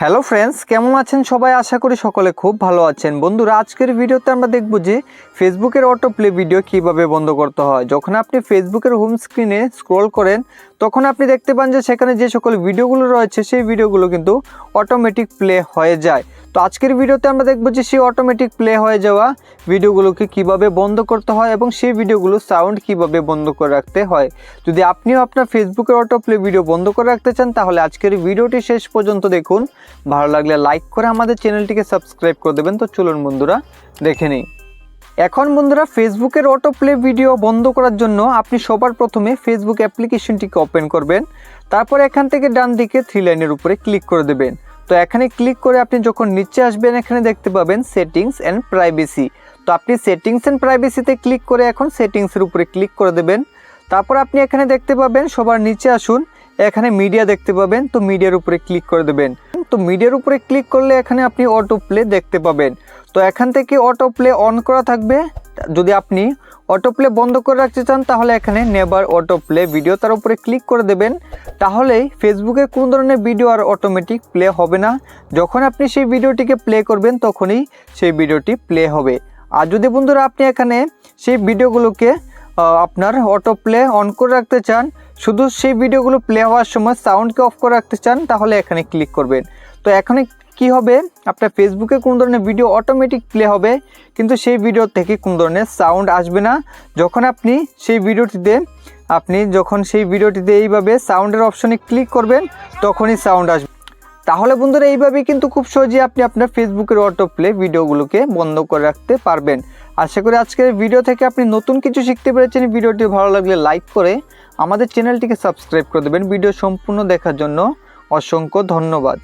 Hello friends কেমন আছেন সবাই? আশা করি সকলে খুব ভালো আছেন। বন্ধুরা, আজকের ভিডিওতে আমরা দেখব যে ফেসবুকের অটো প্লে ভিডিও কীভাবে বন্ধ করতে হয়। যখন আপনি ফেসবুকের হোম স্ক্রিনে স্ক্রল করেন, তখন আপনি দেখতে পান যে সেখানে যে সকল ভিডিওগুলো রয়েছে, সেই ভিডিওগুলো কিন্তু অটোমেটিক প্লে হয়ে যায়। তো আজকের ভিডিওতে আমরা দেখব যে সেই অটোমেটিক প্লে হয়ে যাওয়া ভিডিওগুলোকে কীভাবে বন্ধ করতে হয় এবং সেই ভিডিওগুলো সাউন্ড কীভাবে বন্ধ করে রাখতে হয়। যদি আপনিও আপনার ফেসবুকের অটো প্লে ভিডিও বন্ধ করে রাখতে চান, তাহলে আজকের ভিডিওটি শেষ পর্যন্ত দেখুন। ভালো লাগলে লাইক করে আমাদের চ্যানেলটিকে সাবস্ক্রাইব করে দেবেন। তো চলুন বন্ধুরা, দেখে নিই। এখন বন্ধুরা ফেসবুকের অটো প্লে ভিডিও বন্ধ করার জন্য আপনি সবার প্রথমে ফেসবুক অ্যাপ্লিকেশনটিকে ওপেন করবেন। তারপর এখান থেকে ডান দিকে থ্রি লাইনের উপরে ক্লিক করে দেবেন। তো এখানে ক্লিক করে আপনি যখন নিচে আসবেন, এখানে দেখতে পাবেন সেটিংস অ্যান্ড প্রাইভেসি তো আপনি সেটিংস অ্যান্ড প্রাইভেসিতে ক্লিক করে এখন সেটিংসের উপরে ক্লিক করে দেবেন। তারপর আপনি এখানে দেখতে পাবেন সবার নিচে আসুন, এখানে মিডিয়া দেখতে পাবেন, তো মিডিয়ার উপরে ক্লিক করে দেবেন। তো মিডিয়ার উপরে ক্লিক করলে এখানে আপনি অটো প্লে দেখতে পাবেন। তো এখান থেকে অটো প্লে অন করা থাকবে। যদি আপনি অটো প্লে বন্ধ করে রাখতে চান, তাহলে এখানে নেবার অটো প্লে ভিডিও তার উপরে ক্লিক করে দেবেন। তাহলেই ফেসবুকে কোনো ধরনের ভিডিও আর অটোমেটিক প্লে হবে না। যখন আপনি সেই ভিডিওটিকে প্লে করবেন, তখনই সেই ভিডিওটি প্লে হবে। আর যদি বন্ধুরা আপনি এখানে সেই ভিডিওগুলোকে আপনার অটো প্লে অন করে রাখতে চান, শুধু সেই ভিডিওগুলো প্লে হওয়ার সময় সাউন্ডকে অফ করে রাখতে চান, তাহলে এখানে ক্লিক করবেন। তো এখানে কি হবে? আপনার ফেসবুকে কোন ধরনের ভিডিও অটোমেটিক প্লে হবে, কিন্তু সেই ভিডিও থেকে কোন ধরনের সাউন্ড আসবে না। যখন আপনি সেই ভিডিওটিতে আপনি যখন সেই ভিডিওটিতে এইভাবে সাউন্ডের অপশনে ক্লিক করবেন, তখনই সাউন্ড আসবে। তাহলে বন্ধুরা, এইভাবেই কিন্তু খুব সহজে আপনি আপনার ফেসবুকের অটো প্লে ভিডিওগুলোকে বন্ধ করে রাখতে পারবেন। আশা করি আজকের ভিডিও থেকে আপনি নতুন কিছু শিখতে পেরেছেন। ভিডিওটি ভালো লাগলে লাইক করে আমাদের চ্যানেলটিকে সাবস্ক্রাইব করে দেবেন। ভিডিও সম্পূর্ণ দেখার জন্য অসংখ্য ধন্যবাদ।